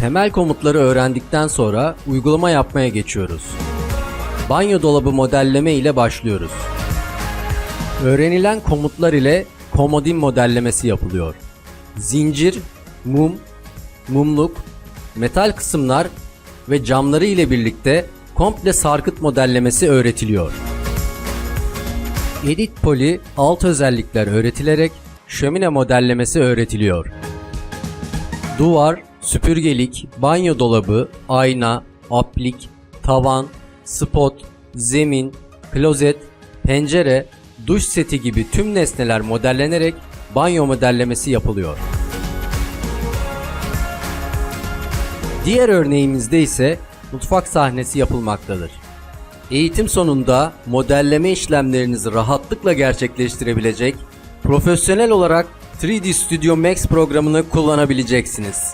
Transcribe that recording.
Temel komutları öğrendikten sonra uygulama yapmaya geçiyoruz. Banyo dolabı modelleme ile başlıyoruz. Öğrenilen komutlar ile komodin modellemesi yapılıyor. Zincir, mum, mumluk, metal kısımlar ve camları ile birlikte komple sarkıt modellemesi öğretiliyor. Edit Poly alt özellikler öğretilerek şömine modellemesi öğretiliyor. Duvar, süpürgelik, banyo dolabı, ayna, aplik, tavan, spot, zemin, klozet, pencere, duş seti gibi tüm nesneler modellenerek banyo modellemesi yapılıyor. Diğer örneğimizde ise mutfak sahnesi yapılmaktadır. Eğitim sonunda modelleme işlemlerinizi rahatlıkla gerçekleştirebilecek, profesyonel olarak 3D Studio Max programını kullanabileceksiniz.